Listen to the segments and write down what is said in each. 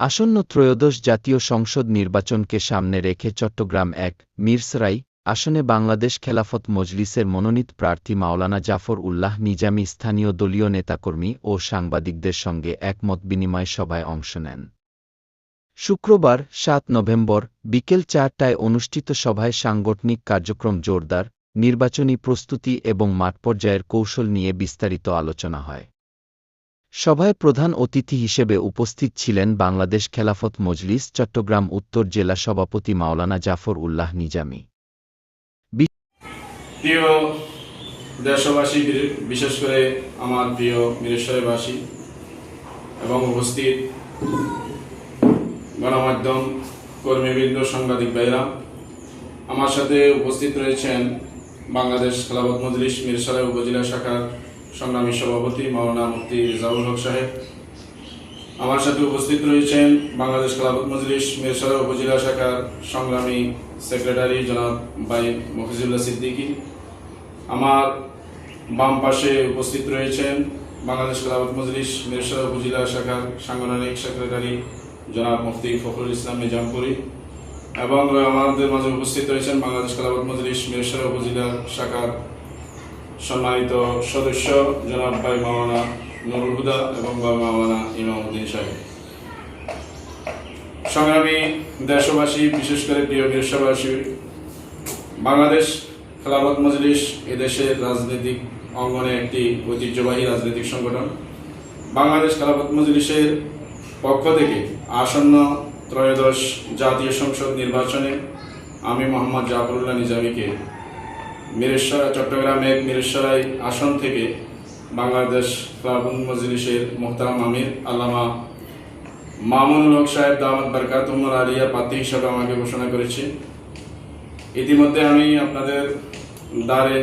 আসন্ন ত্রয়োদশ জাতীয় সংসদ নির্বাচনকে সামনে রেখে চট্টগ্রাম এক মিরসরাই আসনে বাংলাদেশ খেলাফত মজলিসের মনোনীত প্রার্থী মাওলানা জাফর উল্লাহ নিজামী স্থানীয় দলীয় নেতাকর্মী ও সাংবাদিকদের সঙ্গে একমত বিনিময় সভায় অংশ নেন। শুক্রবার সাত নভেম্বর বিকেল চারটায় অনুষ্ঠিত সভায় সাংগঠনিক কার্যক্রম জোরদার, নির্বাচনী প্রস্তুতি এবং মাঠ পর্যায়ের কৌশল নিয়ে বিস্তারিত আলোচনা হয়। সভায় প্রধান অতিথি হিসেবে উপস্থিত ছিলেন বাংলাদেশ খেলাফত মজলিস, চট্টগ্রাম উত্তর জেলা সভাপতি মাওলানা জাফর উল্লাহ নিজামী। দেশবাসী বিশেষ করে আমার প্রিয় মিরেশ্বরবাসী এবং উপস্থিত গণমাধ্যম কর্মীবৃন্দ, সাংবাদিক ভাইরা, আমার সাথে উপস্থিত রয়েছেন বাংলাদেশ খেলাফত মজলিস, মিরসরাই উপজেলা শাখার সংগ্রামী সভাপতি মাওলানা মুফতি রিজাউল হক সাহেব। আমার সাথে উপস্থিত রয়েছেন বাংলাদেশ খেলাফত মজলিস মিরসরাই উপজেলা শাখার সংগ্রামী সেক্রেটারি জনাব ভাই মফিজুল্লাহ সিদ্দিকী। আমার বাম পাশে উপস্থিত রয়েছেন বাংলাদেশ খেলাফত মজলিস মিরসরাই উপজেলা শাখার সাংগঠনিক সেক্রেটারি জনাব মুফতি ফখরুল ইসলাম নিজামপুরি এবং আমাদের মাঝে উপস্থিত রয়েছেন বাংলাদেশ খেলাফত মজলিস মিরসরাই উপজেলা শাখার সম্মানিত সদস্য জনাব ভাই মাওলানা নুরুল হুদা এবং ভাই মাওলানা ইমামউদ্দিন সাহেব। সংগ্রামী দেশবাসী, বিশেষ করে প্রিয় দেশবাসী, বাংলাদেশ খেলাফত মজলিস এদেশের রাজনৈতিক অঙ্গনে একটি ঐতিহ্যবাহী রাজনৈতিক সংগঠন। বাংলাদেশ খেলাফত মজলিসের পক্ষ থেকে আসন্ন ত্রয়োদশ জাতীয় সংসদ নির্বাচনে আমি মোহাম্মদ জাফরুল্লাহ নিজামীকে মিরেশ্বর চট্টগ্রাম এক মিরেশ্বরাই আসন থেকে বাংলাদেশ খেলাফত মজলিসের মোহতারাম আমির, আল্লামা মামুনুল হক সাহেব, দামাত বারকাতুমর আলিয়া পাতি হিসাবে আমাকে ঘোষণা করেছে। ইতিমধ্যে আমি আপনাদের দ্বারে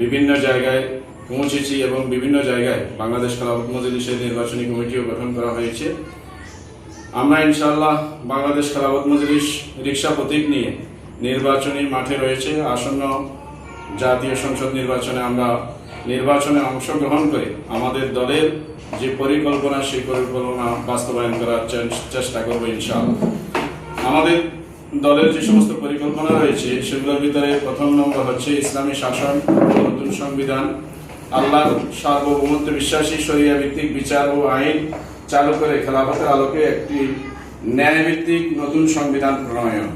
বিভিন্ন জায়গায় পৌঁছেছি এবং বিভিন্ন জায়গায় বাংলাদেশ খেলাফত মজলিসের নির্বাচনী কমিটিও গঠন করা হয়েছে। আমরা ইনশাল্লাহ বাংলাদেশ খেলাফত মজলিস রিক্সা প্রতীক নিয়ে নির্বাচনী মাঠে রয়েছে। আসন্ন জাতীয় সংসদ নির্বাচনে আমরা নির্বাচনে অংশগ্রহণ করে আমাদের দলের যে পরিকল্পনা, সেই পরিকল্পনা বাস্তবায়ন করার চেষ্টা করব ইনশাআল্লাহ। আমাদের দলের যে সমস্ত পরিকল্পনা রয়েছে, সেগুলোর ভিতরে প্রথম নম্বর হচ্ছে ইসলামী শাসন নতুন সংবিধান। আল্লাহর সার্বভৌমত্ব বিশ্বাসী শরিয়া ভিত্তিক বিচার ও আইন চালু করে খেলাফতের আলোকে একটি ন্যায়ভিত্তিক নতুন সংবিধান প্রণয়ন।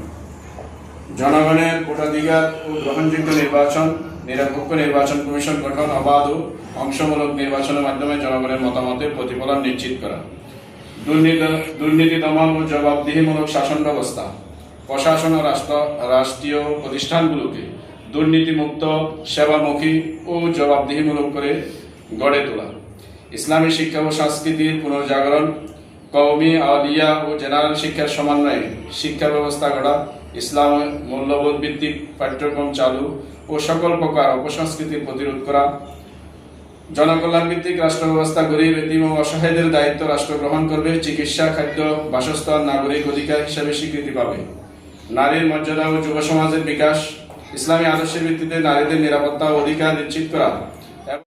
জনগণের ভোটাধিকার ও গ্রহণযোগ্য নির্বাচন, নিরপেক্ষ নির্বাচন কমিশন গঠন, অবাধ ও অংশমূলক নির্বাচনের মাধ্যমে জনগণের মতামতের প্রতিফলন নিশ্চিত করা। দুর্নীতি দমন ও জবাবদিহিমূলক শাসন ব্যবস্থা। প্রশাসন ও রাষ্ট্র, রাষ্ট্রীয় প্রতিষ্ঠানগুলোকে দুর্নীতিমুক্ত, সেবামুখী ও জবাবদিহিমূলক করে গড়ে তোলা। ইসলামী শিক্ষা ও সংস্কৃতির পুনর্জাগরণ, কওমি আলিয়া ও জেনারেল শিক্ষার সমন্বয়ে শিক্ষা ব্যবস্থা গড়া ইসলাম মূল্যবোধ ভিত্তিক পাঠ্যক্রম চালু ও সকল প্রকার অপসংস্কৃতির প্রতিরোধ করা। জনকল্যাণ ভিত্তিক রাষ্ট্র ব্যবস্থা গরিব, এতিম ও অসহায়দের দায়িত্ব রাষ্ট্র গ্রহণ করবে, চিকিৎসা, খাদ্য, বাসস্থান, নাগরিক অধিকার হিসাবে স্বীকৃতি পাবে। নারীর মর্যাদা ও যুব সমাজের বিকাশ, ইসলামী আদর্শের ভিত্তিতে নারীদের নিরাপত্তা ও অধিকার নিশ্চিত করা।